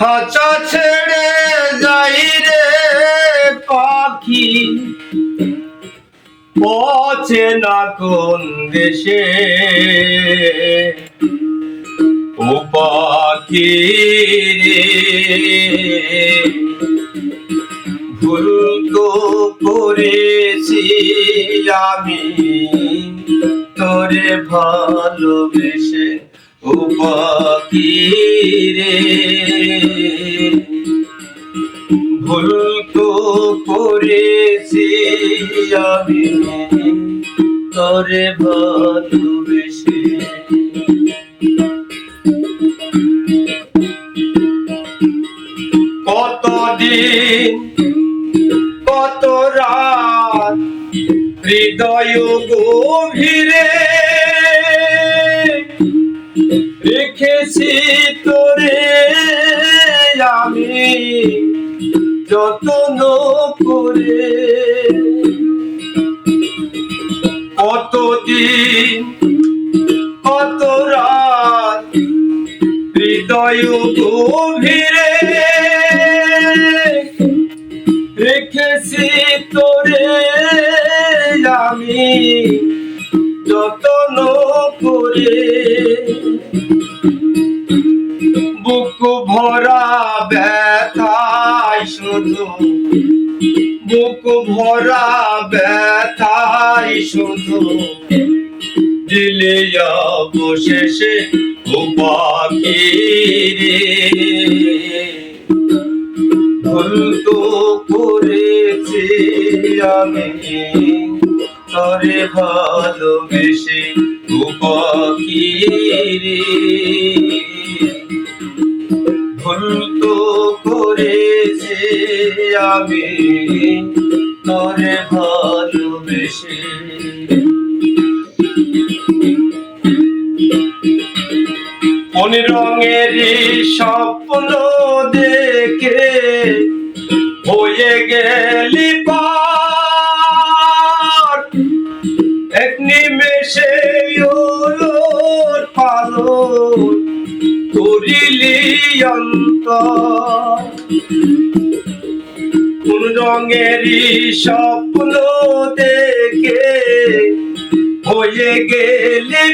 খাঁচা ছেড়ে যাই রে পাখি। পচে না কোন দেশে। ও পাখি রে, ভুল তো করেছি আমি, তোরে ভালোবেসে পাখি ভুল তো করেছি আমি তোরে ভালোবেসে। কতদিন কত রাত হৃদয় গভীরে রেখেছি তোরে আমি, যত্ন করে। কতদিন, কত রাত হৃদয় গভীরে রেখেছি তোরে আমি, যত্ন করে। বুক ভরা ব্যথায় শুধু। বুক ভরা ব্যথায় শুধু। দিলে অবশেষে উপাকি রে ভুল তো করেছি আমি। তরে ভালোবেসে উপাকি রে তো করেছি আমি তরে ভালোবেসে। কোন রঙের স্বপ্ন দেখে হয়ে গেলি পার করিলি অন্তর কোন রঙের স্বপ্ন দেখে হয়ে গেলে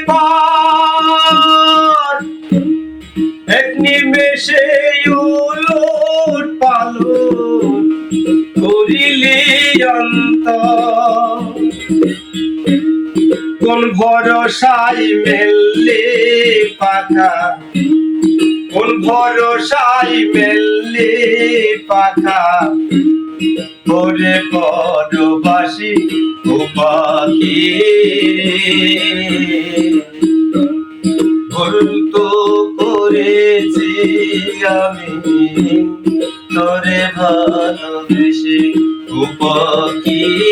এক নিমেষে উলট পালট করিলি কোন ভরসাই মেললে পাখা। কোন ভরসাই মেললে পাখা। ওরে পরবাসী ও পাখি। ভুল তো করেছি আমি, তোরে ভালোবেসে ও পাখি।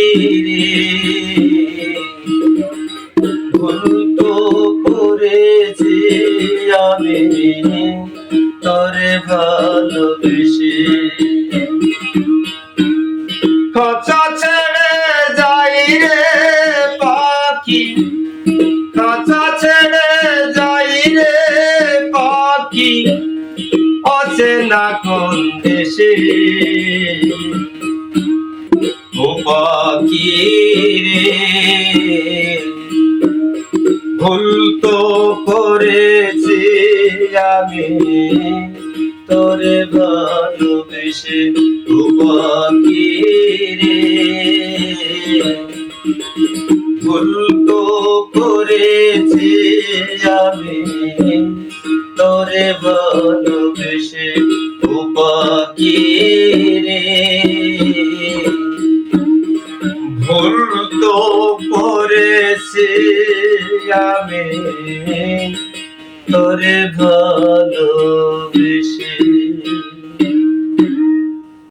তোরে ভালোবেসে। খাঁচা ছেড়ে যাই রে পাখি। খাঁচা ছেড়ে যাই রে পাখি। অচেনা কোন দেশে। ও পাখি রে, ভুল তো করেছি আমি তোরে ভালোবেসে রে ভুল তো করেছি আমি তোরে ভালোবেসে ও পাখি রে ভুল তো করেছি আমি তোরে ভালোবেসে